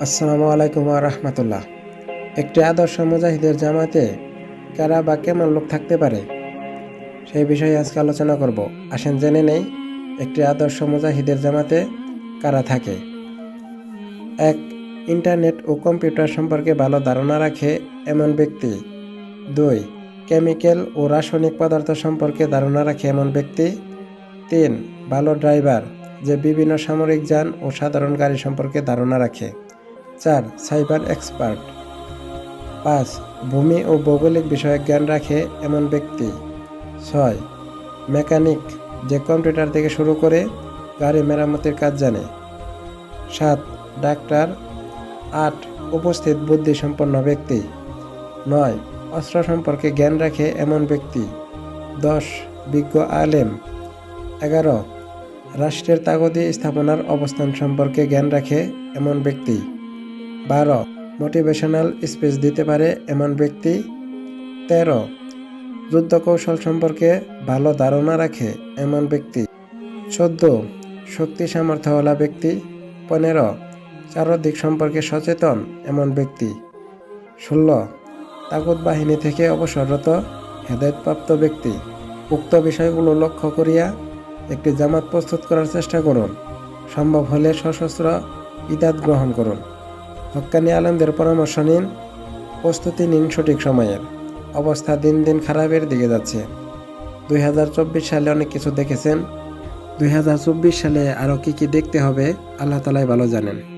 আসসালামু আলাইকুম রহমতুল্লাহ। একটি আদর্শ মুজাহিদের জামাতে কারা বা কেমন লোক থাকতে পারে? সেই বিষয়ে আজকে আলোচনা করব। আসেন, জেনে নেই একটি আদর্শ মুজাহিদের জামাতে কারা থাকে। এক, ইন্টারনেট ও কম্পিউটার সম্পর্কে ভালো ধারণা রাখে এমন ব্যক্তি। দুই, কেমিক্যাল ও রাসায়নিক পদার্থ সম্পর্কে ধারণা রাখে এমন ব্যক্তি। তিন, ভালো ড্রাইভার যে বিভিন্ন সামরিক যান ও সাধারণ গাড়ি সম্পর্কে ধারণা রাখে। চার, সাইবার এক্সপার্ট। পাঁচ, ভূমি ও ভৌগোলিক বিষয়ে জ্ঞান রাখে এমন ব্যক্তি। ছয়, মেকানিক, যে কম্পিউটার থেকে শুরু করে গাড়ি মেরামতের কাজ জানে। সাত, ডাক্তার। আট, উপস্থিত বুদ্ধিসম্পন্ন ব্যক্তি। নয়, অস্ত্র সম্পর্কে জ্ঞান রাখে এমন ব্যক্তি। দশ, বিজ্ঞ আলেম। এগারো, রাষ্ট্রের তাগদি স্থাপনার অবস্থান সম্পর্কে জ্ঞান রাখে এমন ব্যক্তি। বারো। মোটিভেশনাল স্পিচ দিতে পারে এমন ব্যক্তি। তেরো। যুদ্ধ কৌশল সম্পর্কে ভালো ধারণা রাখে এমন ব্যক্তি। চোদ্দ। শক্তি সামর্থ্যওয়ালা ব্যক্তি। পনেরো। চারদিক সম্পর্কে সচেতন এমন ব্যক্তি। ষোলো। তাগুদ বাহিনী থেকে অবসররত হেদায়তপ্রাপ্ত ব্যক্তি। উক্ত বিষয়গুলো লক্ষ্য করিয়া একটি জামাত প্রস্তুত করার চেষ্টা করুন। সম্ভব হলে সশস্ত্র ইদাত গ্রহণ করুন। হক্কানি আলমদের পরামর্শ নিন প্রস্তুতি নিন সঠিক সময়ের। অবস্থা দিন দিন খারাপের দিকে যাচ্ছে। দুই হাজার চব্বিশ সালে অনেক কিছু দেখেছেন। দুই হাজার চব্বিশ সালে আরও কী কী দেখতে হবে, আল্লাহ তালাই ভালো জানেন।